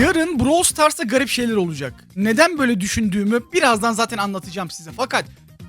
Yarın Brawl Stars'ta garip şeyler olacak. Neden böyle düşündüğümü birazdan zaten anlatacağım size. Fakat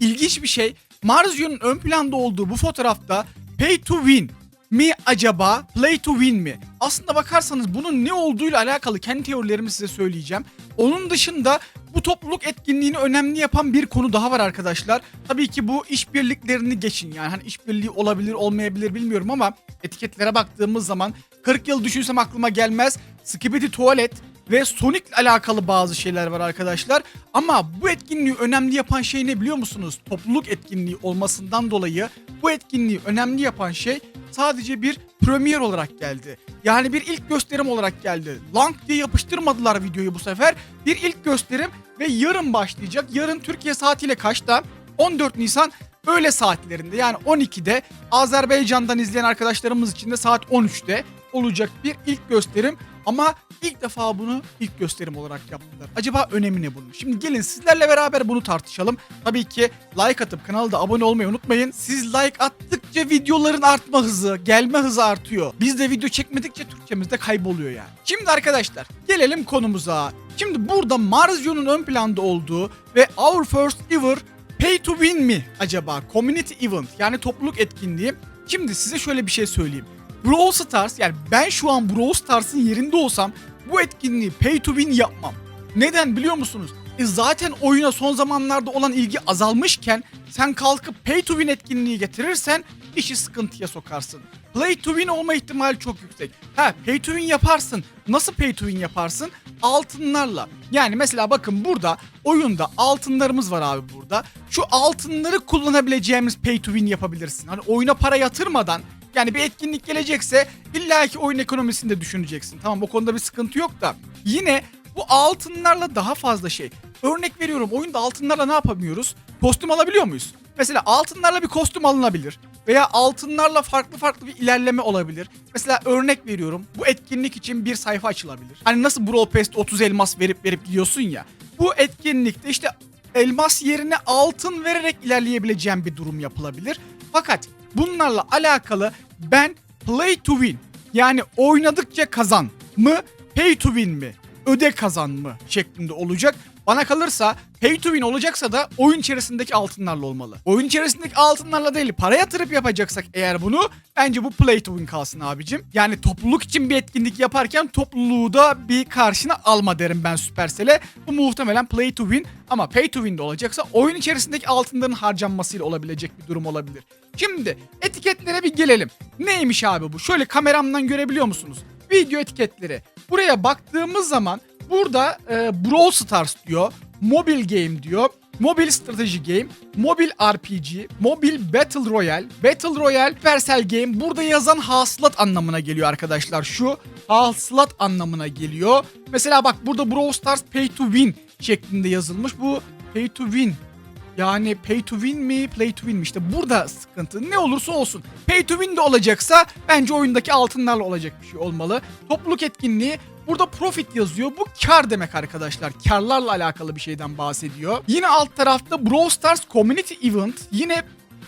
ilginç bir şey Marzio'nun ön planda olduğu bu fotoğrafta Pay to Win mi acaba Play to Win mi? Aslında bakarsanız bunun ne olduğuyla alakalı kendi teorilerimi size söyleyeceğim. Onun dışında bu topluluk etkinliğini önemli yapan bir konu daha var arkadaşlar. Tabii ki bu işbirliklerini geçin. Yani hani işbirliği olabilir olmayabilir bilmiyorum ama etiketlere baktığımız zaman 40 yıl düşünsem aklıma gelmez. Skibidi Tuvalet ve Sonic ile alakalı bazı şeyler var arkadaşlar. Ama bu etkinliği önemli yapan şey ne biliyor musunuz? Topluluk etkinliği olmasından dolayı bu etkinliği önemli yapan şey sadece bir premier olarak geldi. Yani bir ilk gösterim olarak geldi. Lang diye yapıştırmadılar videoyu bu sefer. Bir ilk gösterim ve yarın başlayacak. Yarın Türkiye saatiyle kaçta? 14 Nisan öğle saatlerinde yani 12'de Azerbaycan'dan izleyen arkadaşlarımız için de saat 13'te olacak bir ilk gösterim. Ama ilk defa bunu ilk gösterim olarak yaptılar. Acaba önemi ne bunun? Şimdi gelin sizlerle beraber bunu tartışalım. Tabii ki like atıp kanala da abone olmayı unutmayın. Siz like attıkça videoların artma hızı, gelme hızı artıyor. Biz de video çekmedikçe Türkçemiz de kayboluyor yani. Şimdi arkadaşlar gelelim konumuza. Şimdi burada Marzio'nun ön planda olduğu ve Our First Ever Pay to Win mi acaba? Community Event yani topluluk etkinliği. Şimdi size şöyle bir şey söyleyeyim. Brawl Stars yani ben şu an Brawl Stars'ın yerinde olsam bu etkinliği pay to win yapmam. Neden biliyor musunuz? E zaten oyuna son zamanlarda olan ilgi azalmışken sen kalkıp pay to win etkinliği getirirsen işi sıkıntıya sokarsın. Play to win olma ihtimali çok yüksek. Ha pay to win yaparsın. Nasıl pay to win yaparsın? Altınlarla. Yani mesela bakın burada oyunda altınlarımız var abi burada. Şu altınları kullanabileceğimiz pay to win yapabilirsin. Hani oyuna para yatırmadan yani bir etkinlik gelecekse illa ki oyun ekonomisini de düşüneceksin. Tamam o konuda bir sıkıntı yok da. Yine bu altınlarla daha fazla şey. Örnek veriyorum oyunda altınlarla ne yapamıyoruz? Kostüm alabiliyor muyuz? Mesela altınlarla bir kostüm alınabilir. Veya altınlarla farklı farklı bir ilerleme olabilir. Mesela örnek veriyorum bu etkinlik için bir sayfa açılabilir. Hani nasıl Brawl Pass'te 30 elmas verip verip gidiyorsun ya. Bu etkinlikte işte elmas yerine altın vererek ilerleyebileceğim bir durum yapılabilir. Fakat bunlarla alakalı ben play to win yani oynadıkça kazan mı pay to win mi öde kazan mı şeklinde olacak. Bana kalırsa pay to win olacaksa da oyun içerisindeki altınlarla olmalı. Oyun içerisindeki altınlarla değil para yatırıp yapacaksak eğer bunu bence bu play to win kalsın abicim. Yani topluluk için bir etkinlik yaparken topluluğu da bir karşına alma derim ben Supercell'e. Bu muhtemelen play to win ama pay to win de olacaksa oyun içerisindeki altınların harcanmasıyla olabilecek bir durum olabilir. Şimdi etiketlere bir gelelim. Neymiş abi bu? Şöyle kameramdan görebiliyor musunuz? Video etiketleri. Buraya baktığımız zaman burada e, Brawl Stars diyor, Mobile Game diyor, Mobil Strateji Game, Mobil RPG, Mobil Battle Royale, Battle Royale, Supercell Game. Burada yazan hasılat anlamına geliyor arkadaşlar. Şu hasılat anlamına geliyor. Mesela bak burada Brawl Stars Pay to Win şeklinde yazılmış. Bu Pay to Win yani pay to win mi, play to win mi? İşte burada sıkıntı. Ne olursa olsun. Pay to win de olacaksa bence oyundaki altınlarla olacak bir şey olmalı. Topluluk etkinliği Burada profit yazıyor. Bu kar demek arkadaşlar. Karlarla alakalı bir şeyden bahsediyor. Yine alt tarafta Brawl Stars Community Event. Yine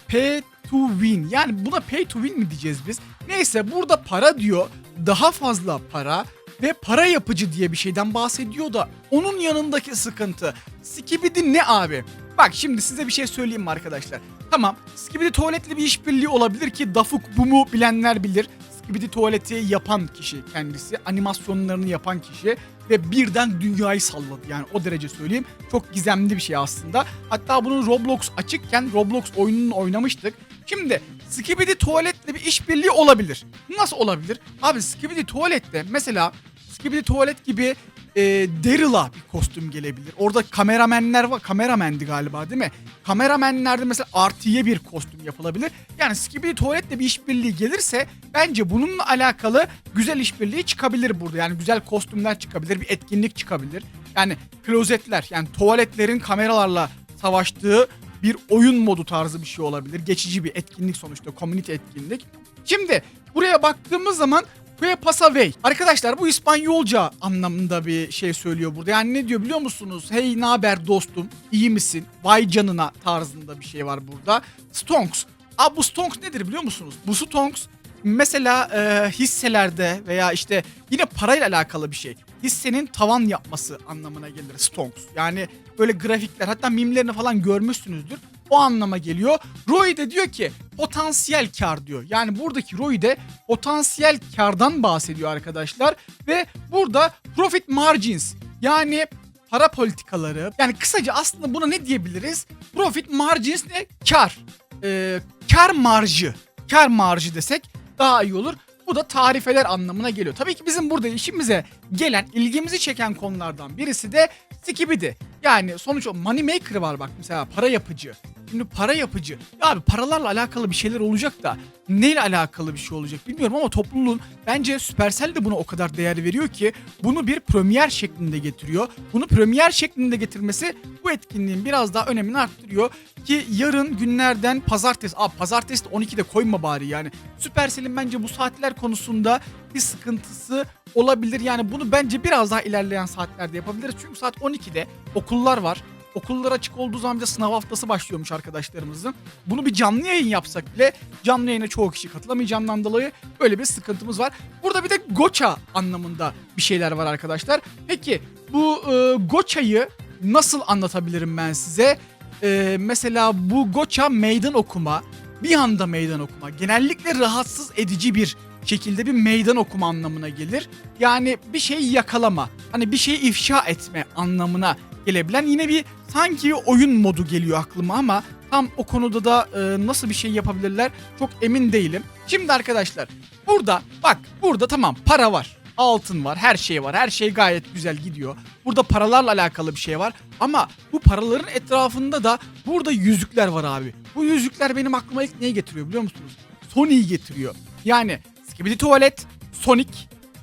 pay to win. Yani buna pay to win mi diyeceğiz biz? Neyse burada para diyor. Daha fazla para ve para yapıcı diye bir şeyden bahsediyor da onun yanındaki sıkıntı. Skibidi ne abi? Bak şimdi size bir şey söyleyeyim mi arkadaşlar? Tamam Skibidi tuvaletli bir işbirliği olabilir ki Dafuk bu mu bilenler bilir. Skibidi tuvaleti yapan kişi kendisi, animasyonlarını yapan kişi ve birden dünyayı salladı. Yani o derece söyleyeyim. Çok gizemli bir şey aslında. Hatta bunun Roblox açıkken Roblox oyununu oynamıştık. Şimdi Skibidi tuvaletle bir işbirliği olabilir. Nasıl olabilir? Abi Skibidi tuvalette mesela Skibidi tuvalet gibi e, Daryl'a bir kostüm gelebilir. Orada kameramenler var. Kameramendi galiba değil mi? Kameramenlerde mesela artıya bir kostüm yapılabilir. Yani Skibidi tuvaletle bir işbirliği gelirse bence bununla alakalı güzel işbirliği çıkabilir burada. Yani güzel kostümler çıkabilir. Bir etkinlik çıkabilir. Yani klozetler yani tuvaletlerin kameralarla savaştığı bir oyun modu tarzı bir şey olabilir. Geçici bir etkinlik sonuçta. Community etkinlik. Şimdi buraya baktığımız zaman Que pasa away. Arkadaşlar bu İspanyolca anlamında bir şey söylüyor burada. Yani ne diyor biliyor musunuz? Hey ne haber dostum? İyi misin? Vay canına tarzında bir şey var burada. Stonks. Abi bu Stonks nedir biliyor musunuz? Bu Stonks mesela e, hisselerde veya işte yine parayla alakalı bir şey. Hissenin tavan yapması anlamına gelir stonks. Yani böyle grafikler hatta mimlerini falan görmüşsünüzdür. O anlama geliyor. ROI de diyor ki potansiyel kar diyor. Yani buradaki ROI de potansiyel kardan bahsediyor arkadaşlar. Ve burada profit margins yani para politikaları yani kısaca aslında buna ne diyebiliriz? Profit margins ne? Kar. Ee, kar marjı. Kar marjı desek daha iyi olur. Bu da tarifeler anlamına geliyor. Tabii ki bizim burada işimize gelen, ilgimizi çeken konulardan birisi de Skibidi. Yani sonuç o money maker var bak mesela para yapıcı. Şimdi para yapıcı. Ya abi paralarla alakalı bir şeyler olacak da neyle alakalı bir şey olacak bilmiyorum ama topluluğun bence Supercell de buna o kadar değer veriyor ki bunu bir premier şeklinde getiriyor. Bunu premier şeklinde getirmesi bu etkinliğin biraz daha önemini arttırıyor ki yarın günlerden pazartesi, abi pazartesi de 12'de koyma bari yani. Supercell'in bence bu saatler konusunda bir sıkıntısı olabilir. Yani bunu bence biraz daha ilerleyen saatlerde yapabiliriz. Çünkü saat 12'de okullar var. Okullar açık olduğu zaman bir de sınav haftası başlıyormuş arkadaşlarımızın. Bunu bir canlı yayın yapsak bile canlı yayına çoğu kişi katılamayacağından dolayı böyle bir sıkıntımız var. Burada bir de goça anlamında bir şeyler var arkadaşlar. Peki bu e, goçayı nasıl anlatabilirim ben size? E, mesela bu goça meydan okuma, bir anda meydan okuma. Genellikle rahatsız edici bir şekilde bir meydan okuma anlamına gelir. Yani bir şeyi yakalama, hani bir şeyi ifşa etme anlamına gelebilen yine bir sanki oyun modu geliyor aklıma ama tam o konuda da e, nasıl bir şey yapabilirler çok emin değilim. Şimdi arkadaşlar burada bak burada tamam para var. Altın var, her şey var. Her şey gayet güzel gidiyor. Burada paralarla alakalı bir şey var. Ama bu paraların etrafında da burada yüzükler var abi. Bu yüzükler benim aklıma ilk neyi getiriyor biliyor musunuz? Sony'yi getiriyor. Yani Skibidi Tuvalet, Sonic,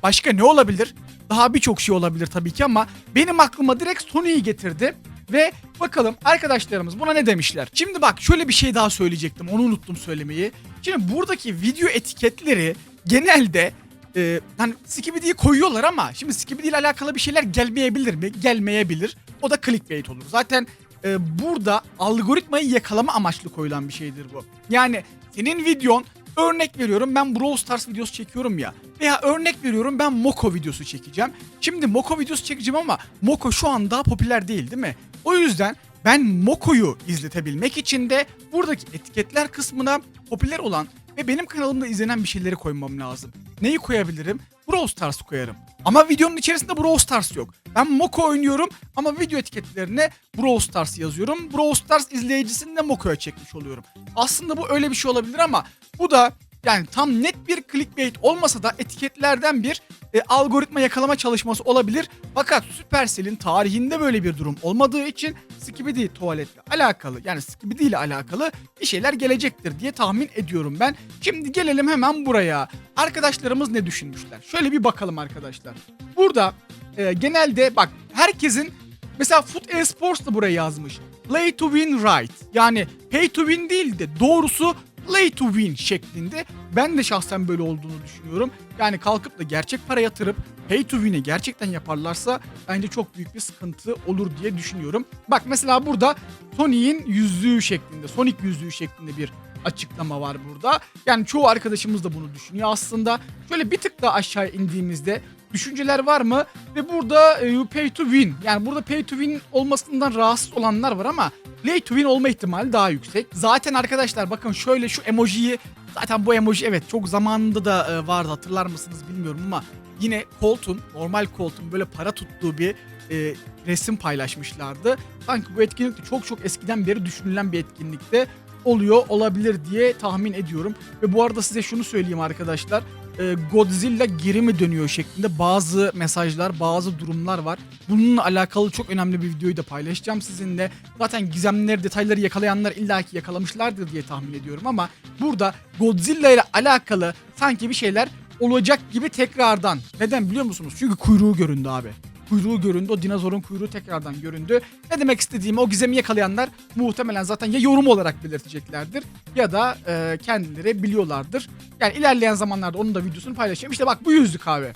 başka ne olabilir? Daha birçok şey olabilir tabii ki ama benim aklıma direkt Sony'yi getirdi. Ve bakalım arkadaşlarımız buna ne demişler? Şimdi bak şöyle bir şey daha söyleyecektim. Onu unuttum söylemeyi. Şimdi buradaki video etiketleri genelde e, hani Skibidi'yi koyuyorlar ama şimdi Skibidi ile alakalı bir şeyler gelmeyebilir mi? Gelmeyebilir. O da clickbait olur. Zaten e, burada algoritmayı yakalama amaçlı koyulan bir şeydir bu. Yani senin videon örnek veriyorum ben Brawl Stars videosu çekiyorum ya. Veya örnek veriyorum ben Moko videosu çekeceğim. Şimdi Moko videosu çekeceğim ama Moko şu an daha popüler değil değil mi? O yüzden ben Moko'yu izletebilmek için de buradaki etiketler kısmına popüler olan ve benim kanalımda izlenen bir şeyleri koymam lazım. Neyi koyabilirim? Brawl Stars koyarım. Ama videonun içerisinde Brawl Stars yok. Ben Moko oynuyorum ama video etiketlerine Brawl Stars yazıyorum. Brawl Stars izleyicisini de Moko'ya çekmiş oluyorum. Aslında bu öyle bir şey olabilir ama bu da yani tam net bir clickbait olmasa da etiketlerden bir e, algoritma yakalama çalışması olabilir. Fakat Supercell'in tarihinde böyle bir durum olmadığı için Skibidi tuvaletle alakalı yani Skibidi ile alakalı bir şeyler gelecektir diye tahmin ediyorum ben. Şimdi gelelim hemen buraya. Arkadaşlarımız ne düşünmüşler? Şöyle bir bakalım arkadaşlar. Burada e, genelde bak herkesin mesela Foot Esports da buraya yazmış. Play to win right. Yani pay to win değil de doğrusu play to win şeklinde. Ben de şahsen böyle olduğunu düşünüyorum. Yani kalkıp da gerçek para yatırıp pay to win'i gerçekten yaparlarsa bence çok büyük bir sıkıntı olur diye düşünüyorum. Bak mesela burada Sonic'in yüzüğü şeklinde, Sonic yüzüğü şeklinde bir açıklama var burada. Yani çoğu arkadaşımız da bunu düşünüyor aslında. Şöyle bir tık daha aşağı indiğimizde düşünceler var mı? Ve burada e, pay to win. Yani burada pay to win olmasından rahatsız olanlar var ama play to win olma ihtimali daha yüksek. Zaten arkadaşlar bakın şöyle şu emojiyi zaten bu emoji evet çok zamanında da e, vardı hatırlar mısınız bilmiyorum ama yine Colt'un normal Colt'un böyle para tuttuğu bir e, resim paylaşmışlardı. Sanki bu etkinlik de çok çok eskiden beri düşünülen bir etkinlikte oluyor olabilir diye tahmin ediyorum. Ve bu arada size şunu söyleyeyim arkadaşlar. E, Godzilla geri mi dönüyor şeklinde bazı mesajlar, bazı durumlar var. Bununla alakalı çok önemli bir videoyu da paylaşacağım sizinle. Zaten gizemleri, detayları yakalayanlar illaki yakalamışlardır diye tahmin ediyorum ama burada Godzilla ile alakalı sanki bir şeyler olacak gibi tekrardan. Neden biliyor musunuz? Çünkü kuyruğu göründü abi kuyruğu göründü. O dinozorun kuyruğu tekrardan göründü. Ne demek istediğimi o gizemi yakalayanlar muhtemelen zaten ya yorum olarak belirteceklerdir ya da e, kendileri biliyorlardır. Yani ilerleyen zamanlarda onun da videosunu paylaşacağım. İşte bak bu yüzlük abi.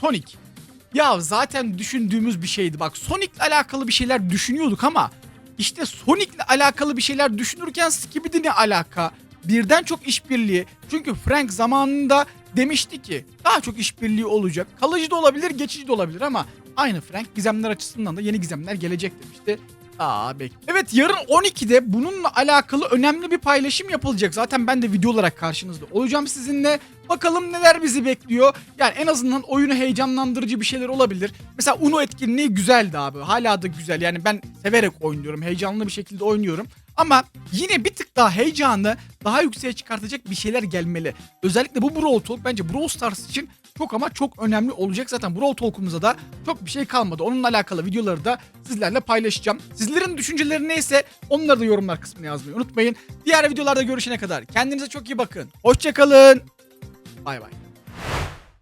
Sonic. Ya zaten düşündüğümüz bir şeydi. Bak Sonic'le alakalı bir şeyler düşünüyorduk ama işte Sonic'le alakalı bir şeyler düşünürken Skibidi ne alaka birden çok işbirliği. Çünkü Frank zamanında demişti ki daha çok işbirliği olacak. Kalıcı da olabilir, geçici de olabilir ama aynı Frank gizemler açısından da yeni gizemler gelecek demişti. Aa bek. Evet yarın 12'de bununla alakalı önemli bir paylaşım yapılacak. Zaten ben de video olarak karşınızda olacağım sizinle. Bakalım neler bizi bekliyor. Yani en azından oyunu heyecanlandırıcı bir şeyler olabilir. Mesela Uno etkinliği güzeldi abi. Hala da güzel. Yani ben severek oynuyorum. Heyecanlı bir şekilde oynuyorum. Ama yine bir tık daha heyecanı daha yükseğe çıkartacak bir şeyler gelmeli. Özellikle bu Brawl Talk bence Brawl Stars için çok ama çok önemli olacak. Zaten Brawl Talk'umuzda da çok bir şey kalmadı. Onunla alakalı videoları da sizlerle paylaşacağım. Sizlerin düşünceleri neyse onları da yorumlar kısmına yazmayı unutmayın. Diğer videolarda görüşene kadar kendinize çok iyi bakın. Hoşçakalın. Bay bay.